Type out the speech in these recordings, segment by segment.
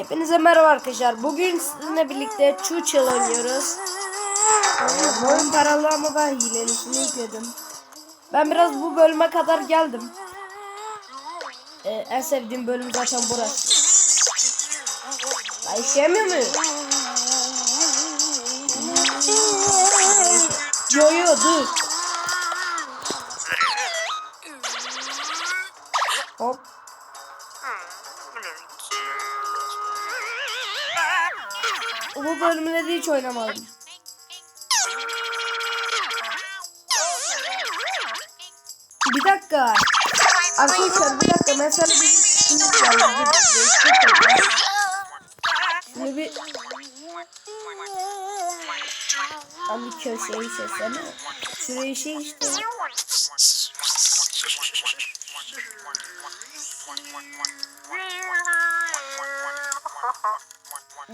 Hepinize merhaba arkadaşlar. Bugün sizinle birlikte Chuchel oynuyoruz. Ee, oyun paralı ama ben hilelisini yükledim. Ben biraz bu bölüme kadar geldim. Ee, en sevdiğim bölüm zaten burası. Ay işlemiyor mu? Yo yo dur. Bölümleri hiç oynamadım. Bir dakika. Arkadaşlar bir dakika mesela bir şimdi geldi. Şimdi bir ben bir köşeyi seçsene. Şurayı şey işte.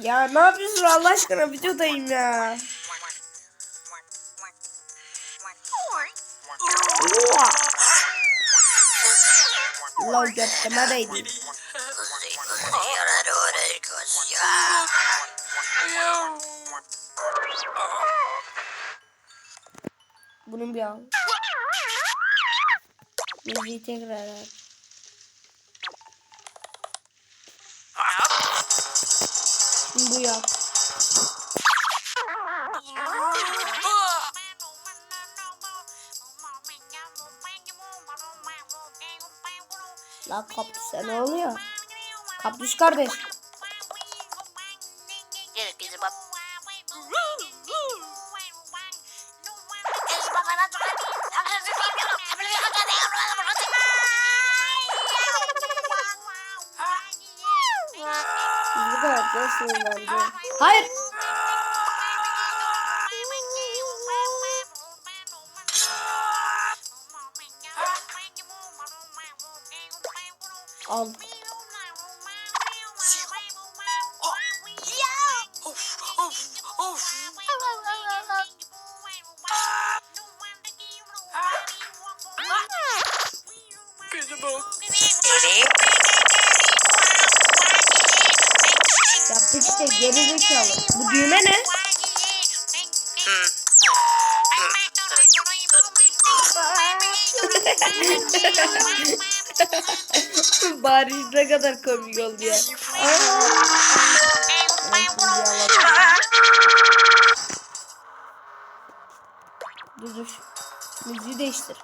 Ya ne yapıyorsun Allah aşkına videodayım ya. Oha. Lol göttüme değdi. Bunun bir al. Müziği tekrar bu yap. La kaptüse ne oluyor? Kaptüs kardeş. Nasıl bence? Hayır. Al. Yaptık işte geri zekalı. Bu düğme ne? Bari ne kadar komik oldu ya. Dur dur. Müziği değiştir.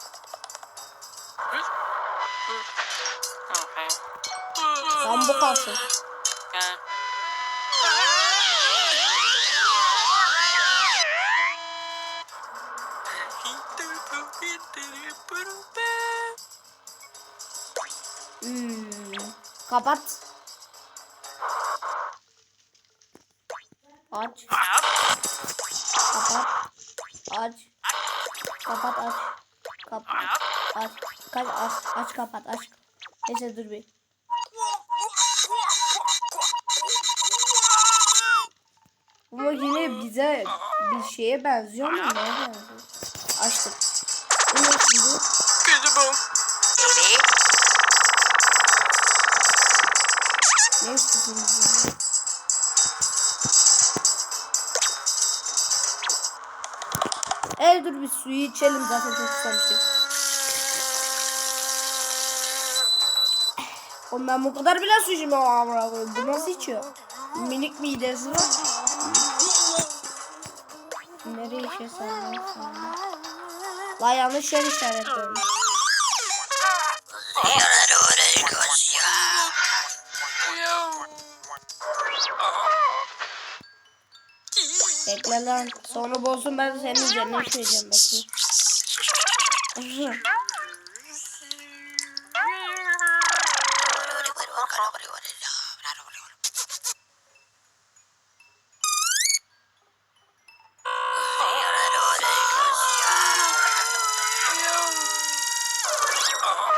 Kapat. Aç. Kapat. Aç. Kapat aç. Kapat. Aç. Kaç aç. Aç kapat aç. Neyse dur bir. Bu makine bize bir şeye benziyor mu? Neye benziyor? Açtık. Bu ne şimdi? Ne istiyorsun bizden? Evet dur bir suyu içelim zaten çok susamıştık. Oğlum ben bu kadar bile su içmem amına koyayım. Bu nasıl içiyor? Minik midesi var. Nereye lan sen? La yanlış yer işaretliyorum. Bekle lan. Sonra bozsun ben senin üzerine işleyeceğim bekle.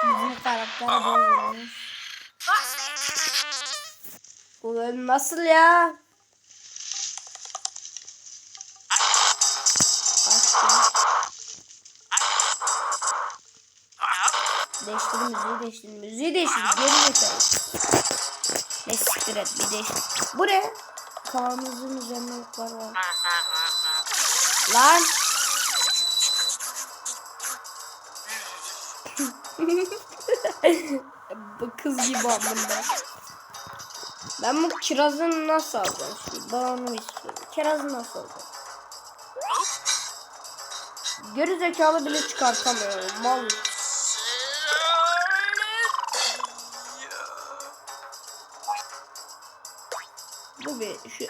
Bizim karakter bozulmuş. Bu bölüm nasıl ya? Müziği değiştir müziği değiştir geri zekalı. Neyse. değiştir et bir değiştir. Bu ne? Kavanozun üzerine oklar var. Lan. Bu kız gibi amında. Ben bu kirazı nasıl alacağım şimdi? Ben onu istiyorum. Kirazı nasıl alacağım? Geri zekalı bile çıkartamıyorum. Mal.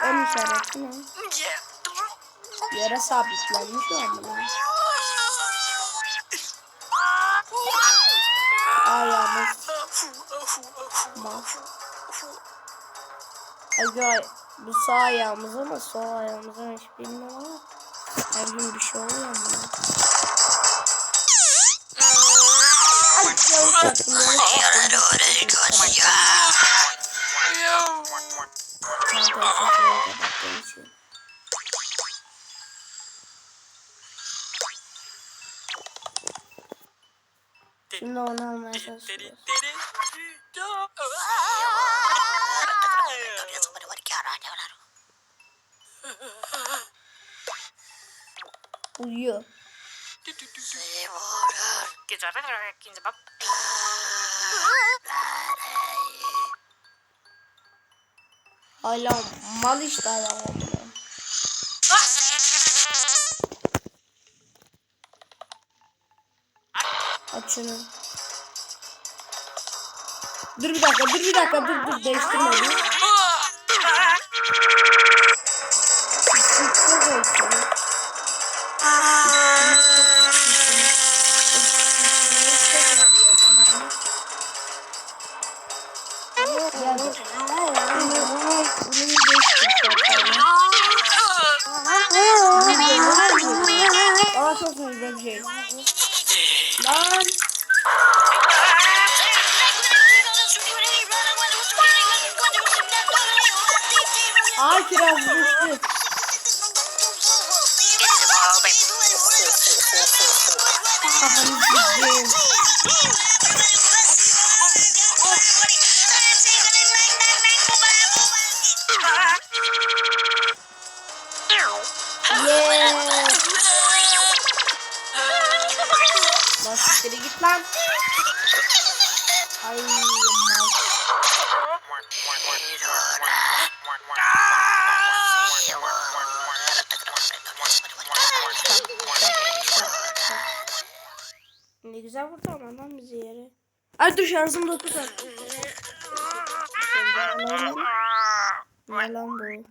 Ön işareti ne? Yere sabitlenmiş o amına. Ayağımız mal. Aga bu sağ ayağımız ama sol ayağımızın hiç bilmiyorum ama her gün bir şey oluyor mu? Ay yanlış yaptım kapattığım için. Şimdi onu almaya çalışıyoruz. Uyuyor. Hala mal işte adam amına. Aç şunu. Dur bir dakika, dur bir dakika, dur dur değiştirme. Aa kiraz düştü. Kafanı sikeyim. Ay dur 9 attı. Ne lan bu?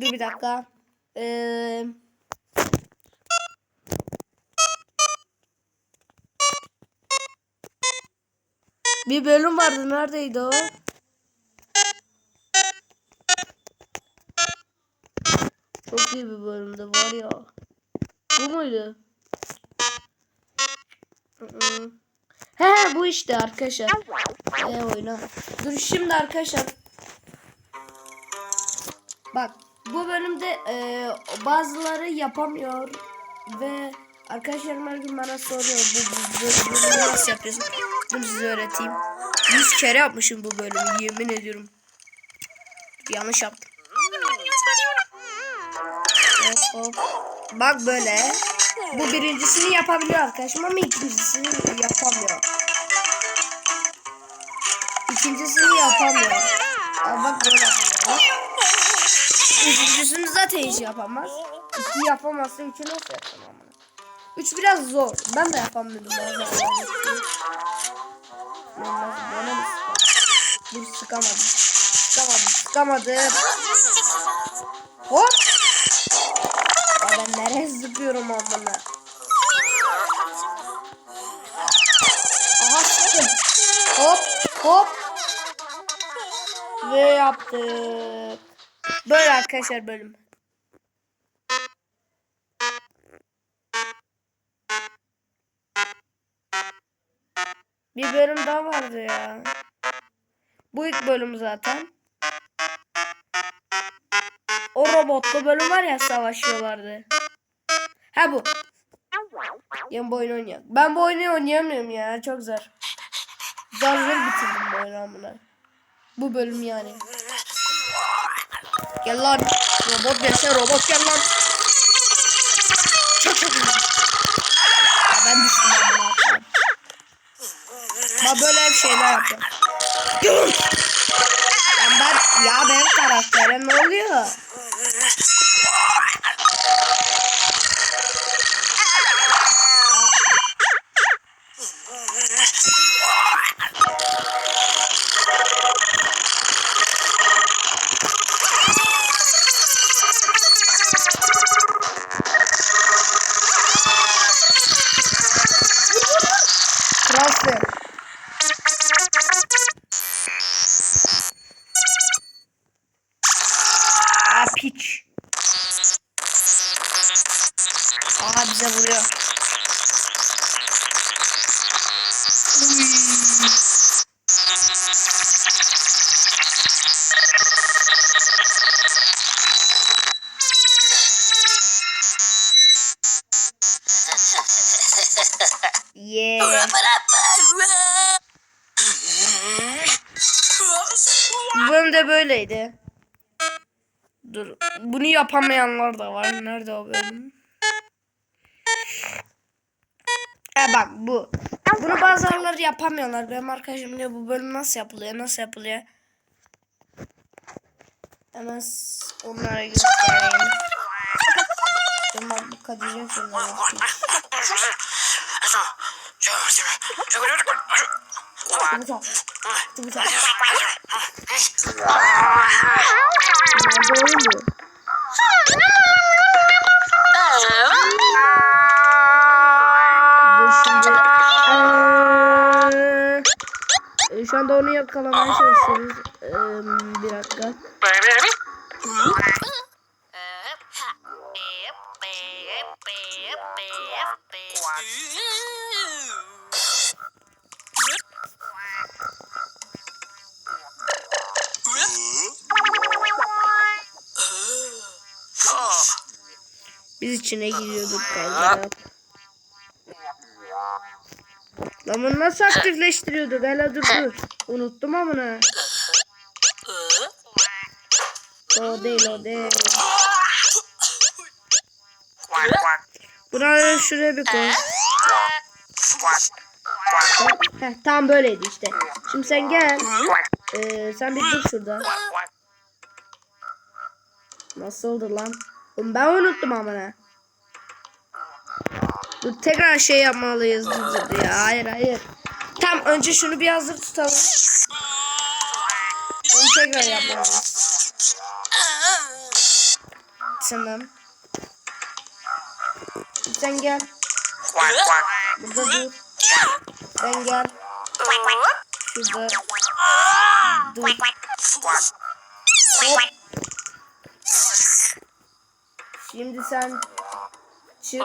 Dur bir dakika. Ee... Bir bölüm vardı. Neredeydi o? Çok bir bölümdü var ya. Bu muydu? He bu işte arkadaşlar. E oyna. Dur şimdi arkadaşlar. Bak bu bölümde e, bazıları yapamıyor ve arkadaşlarım her gün bana soruyor bu, bu, bu bölümü nasıl yapıyorsun? Bunu size öğreteyim. 100 kere yapmışım bu bölümü yemin ediyorum. Yanlış yaptım. Hop hop. Bak böyle. Bu birincisini yapabiliyor arkadaşım ama ikincisini yapamıyor. İkincisini yapamıyor. Aa, bak böyle yapamıyor. Üçüncüsünü zaten hiç yapamaz. İki yapamazsa üçü nasıl yapacağım ama? Üç biraz zor. Ben de yapamıyordum. Bana bir sıkamadım. Dur sıkamadım. Sıkamadım. Sıkamadım. Hop. Ben nereye zıplıyorum amına? Aha sıktım. Hop hop. Ve yaptık. Böyle arkadaşlar bölüm. Bir bölüm daha vardı ya. Bu ilk bölüm zaten. O robotlu bölüm var ya savaşıyorlardı. Ha bu. Yan bu oyunu oynuyor. Ben bu oyunu oynayamıyorum ya. Çok zor. Zor bitirdim bu oyunu amına. Bu bölüm yani. Gel lan. Robot yaşa robot gel lan. Çok çok iyi. Ben düştüm amına. Ben böyle hep şeyler yapıyorum. Ben, ben ya benim karaktere ne oluyor? Yes. Yeah. Bu bölüm de böyleydi. Dur. Bunu yapamayanlar da var. Nerede o bölüm? E bak bu. Bunu bazıları yapamıyorlar. Benim arkadaşım diyor bu bölüm nasıl yapılıyor? Nasıl yapılıyor? Hemen onlara göstereyim. Tamam bu kadar şunları. Tıkıca. Tıkıca. Nerede oğlum bu? Dur şimdi. Eee, şu anda onu yakalamaya çalışıyoruz. Eee, bir dakika. Biz içine giriyorduk galiba. Lan bunu nasıl aktifleştiriyorduk? Hele dur dur. Unuttum amına. O değil o değil. Buraya şuraya bir koy. Heh, tam böyleydi işte. Şimdi sen gel. Ee, sen bir dur şurada. Nasıl oldu lan? Oğlum ben unuttum amına. Dur tekrar şey yapmalıyız. Dur, ya. Hayır hayır. Tam önce şunu bir hazır tutalım. Onu tekrar yapmalıyız. Tamam. Sen gel. Burada dur. Sen gel. Şurada. Dur. Hop. Şimdi sen çık.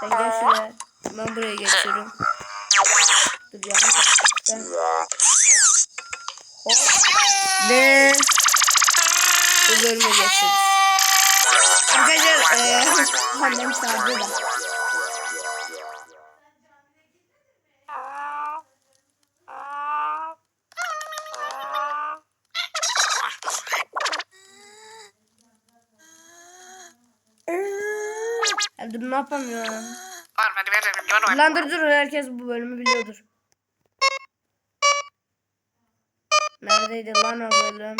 Sen gel şuraya. Ben buraya geçiyorum. Dur yanlış. Sen. Hop. Ve bu bölüme geçiyoruz. Arkadaşlar eee annem çağırdı da. Dur ne yapamıyorum. Lan dur dur herkes bu bölümü biliyordur. Neredeydi lan o bölüm?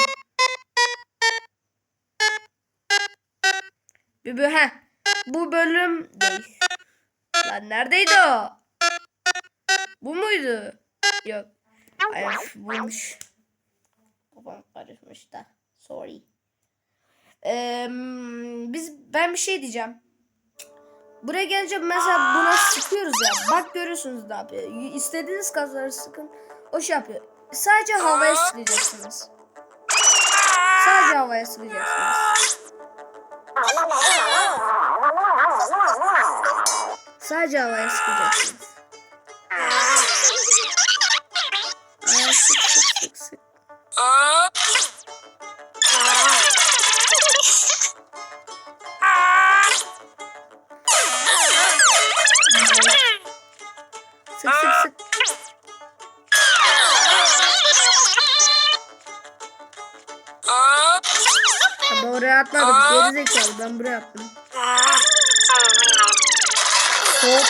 Bir bö he. Bu bölüm değil. Lan neredeydi o? Bu muydu? Yok. Hayır buymuş. Babam karışmış da. Sorry. Ee, biz ben bir şey diyeceğim. Buraya gelince mesela buna sıkıyoruz ya. Bak görüyorsunuz ne yapıyor. İstediğiniz kasları sıkın. O şey yapıyor. Sadece havaya sıkacaksınız. Sadece havaya sıkacaksınız. Sadece havaya sıkacaksınız. Havaya sık sık sık sık. Sık sık sık. Ama oraya atmadım. Geri zekalı ben buraya attım. Hop.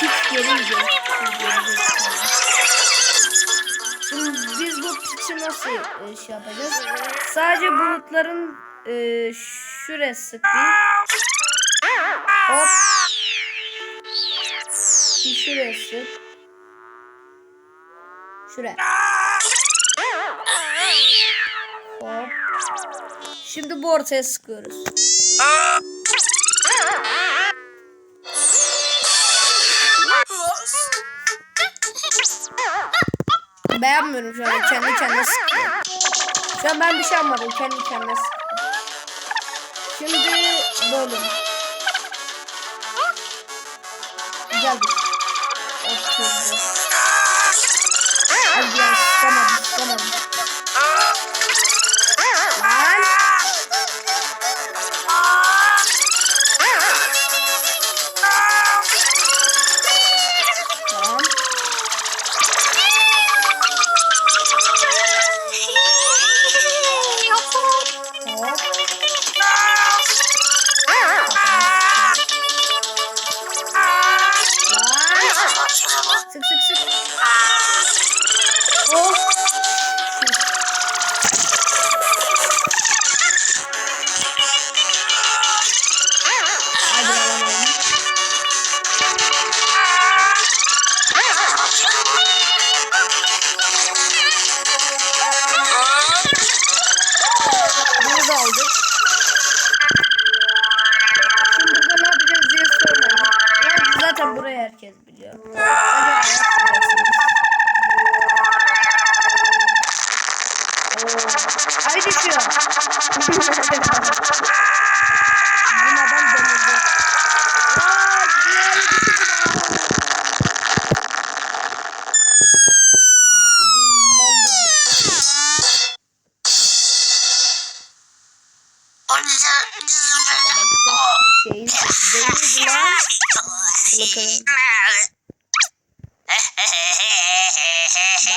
Piç gelince. Şimdi biz bu piçi nasıl e, şey yapacağız? Sadece bulutların e, şuraya sık bir. Hop. Bir şuraya sık. Hop. Şimdi bu ortaya sıkıyoruz. Beğenmiyorum şu an kendi kendine sıkıyor. Şu an ben bir şey yapmadım kendi kendine sıkıyor. Şimdi bölüm. Gel bir. Oturdu. Hadi ya sıkamadım sıkamadım.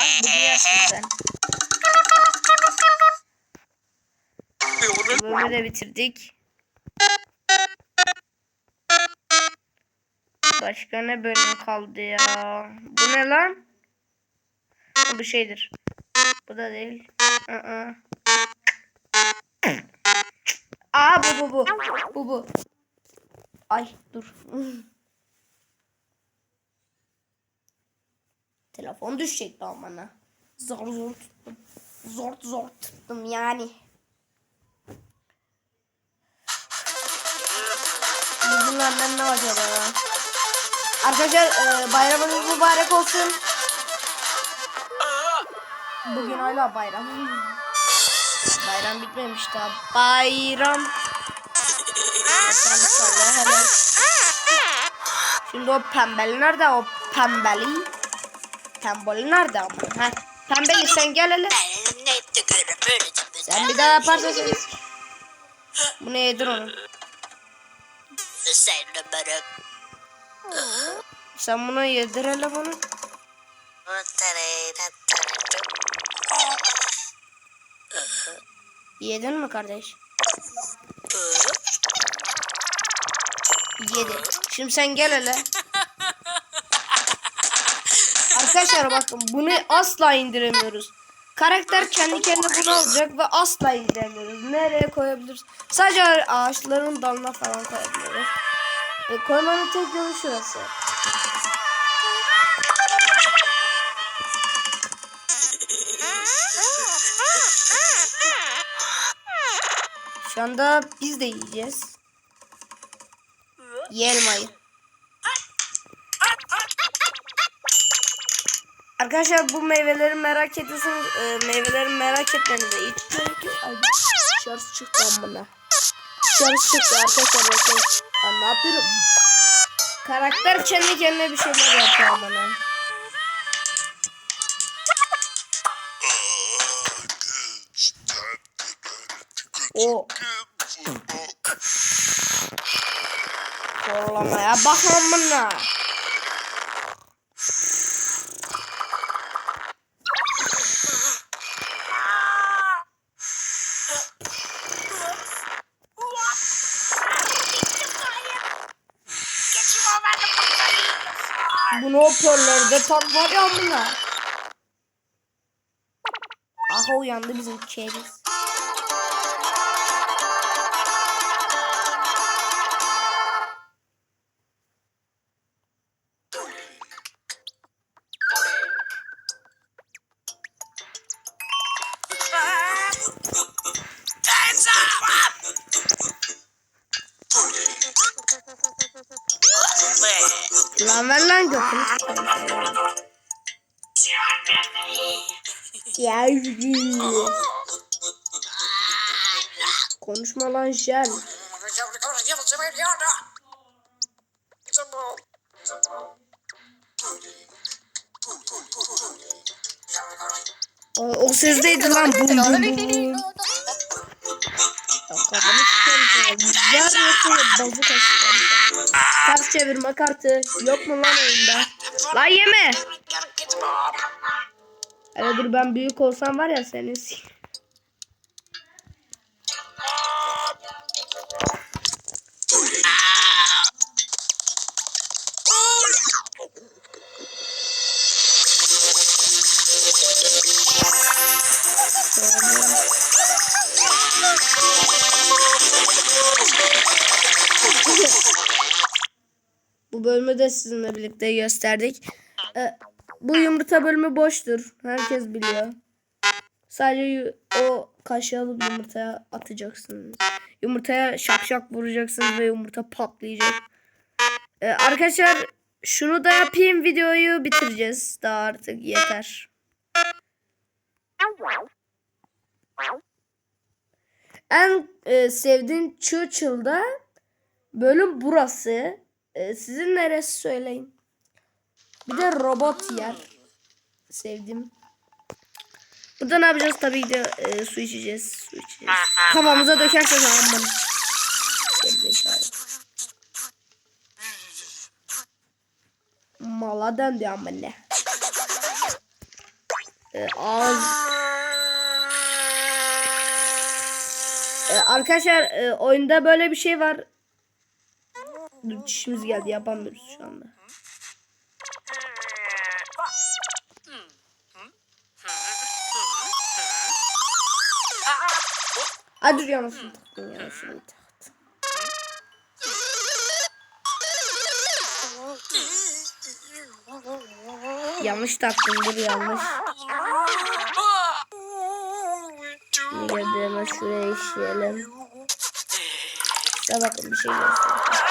Bak bu diyorsun sen. Bölümü de bitirdik. Başka ne bölüm kaldı ya? Bu ne lan? Bu şeydir. Bu da değil. Aa. Aa bu bu bu. Bu bu. Ay dur. Telefon düşecekti bana. Zor zor tuttum. Zor zor tuttum yani. Bunlardan ne acaba ya? Arkadaşlar e, bayramınız mübarek olsun. Bugün hala bayram. Bayram bitmemiş daha. Bayram. Şimdi o pembeli nerede o pembeli? Pembeli nerede ama? Ha, pembeli sen gel hele. Sen bir daha yaparsan seni. Bu ne yedir onu? Sen bunu yedir hele bunu. Yedin mi kardeş? Yedi. Şimdi sen gel hele. Arkadaşlar bakın bunu asla indiremiyoruz. Karakter kendi kendine bunu alacak ve asla indiremiyoruz. Nereye koyabiliriz? Sadece ağaçların dalına falan koyabiliyoruz. E, koymanın tek yolu şurası. Şu anda biz de yiyeceğiz. Ye elmayı. Arkadaşlar bu meyveleri merak ediyorsanız e, meyveleri merak etmenize hiç gerek yok. Ay dışarısı çıktı amına. Dışarısı çıktı arkadaşlar bakın. Ben ne yapıyorum? Karakter kendi kendine bir şeyler yapıyor amına. O Korlamaya bak amına. Bunu hoparlörde tak var ya amına. Aha uyandı bizim keriz. Geldi. Konuşma lan Jel. O, o sizdeydi lan bum bum bum. Ya kafanı sikerim sana. Ver yoksa bazı kaşıklarım. Ters çevirme kartı. Yok mu lan oyunda? Lan yeme. Hele dur ben büyük olsam var ya senin s- Bu bölümü de sizinle birlikte gösterdik. Ee, bu yumurta bölümü boştur. Herkes biliyor. Sadece o kaşığı alıp yumurtaya atacaksınız. Yumurtaya şak şak vuracaksınız ve yumurta patlayacak. Ee, arkadaşlar şunu da yapayım videoyu bitireceğiz. Daha artık yeter. En e, sevdiğin Churchill'da bölüm burası. E, sizin neresi söyleyin. Bir de robot yer. Sevdim. Burada ne yapacağız? Tabii ki de e, su içeceğiz. Su içeceğiz. Kafamıza dökersek aman. Mala döndü ama ne. E, ağız. E, arkadaşlar e, oyunda böyle bir şey var. Dur dişimiz geldi yapamıyoruz şu anda. Ay dur yanlışını taktım yanlışını taktım. Yanlış taktım dur yanlış. Geldi hemen şuraya işleyelim. Size bakın bir şey göstereceğim.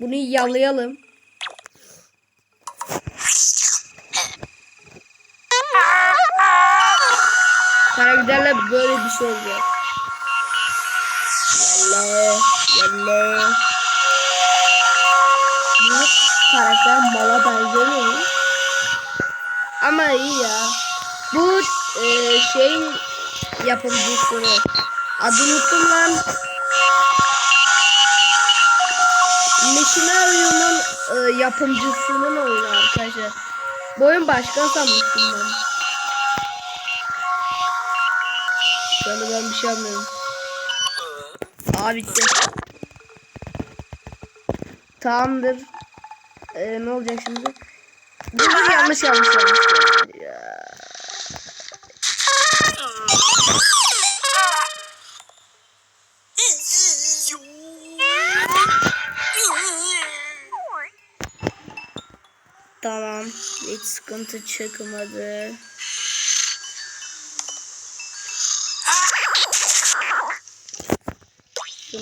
Bunu yalayalım. Şey olacak. Yalle, yalle. Bu karakter mala benzemiyor? Ama iyi ya. Bu e, şeyin yapımcısı. Adını unuttum lan. Machinerio'nun e, yapımcısının oyunu arkadaşlar. Bu oyun başka sanmıştım ben. Şu anda ben bir şey anlıyorum. Aa bitti. Tamamdır. Ee, ne olacak şimdi? Dur yanlış yanlış yanlış. Ya. Tamam. Hiç sıkıntı çıkmadı.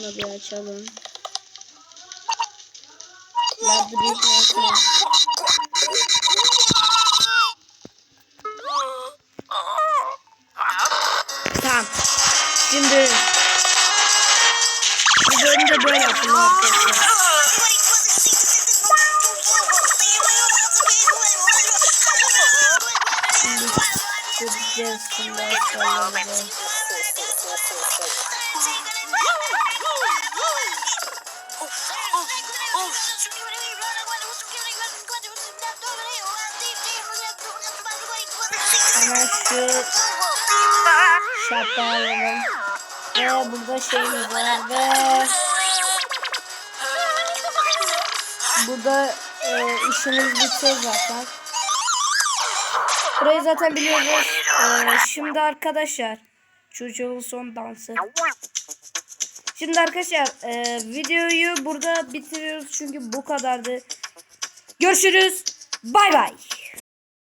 Şunu bir açalım. Labirent nerede? Tamam. Şimdi bu bölümde böyle yapalım arkadaşlar. Şimdi gideceğiz şimdi burada şeyimiz var ve burada e, işimiz bitiyor zaten. Burayı zaten biliyoruz. E, şimdi arkadaşlar çocuğun son dansı. Şimdi arkadaşlar e, videoyu burada bitiriyoruz çünkü bu kadardı. Görüşürüz. Bay bay.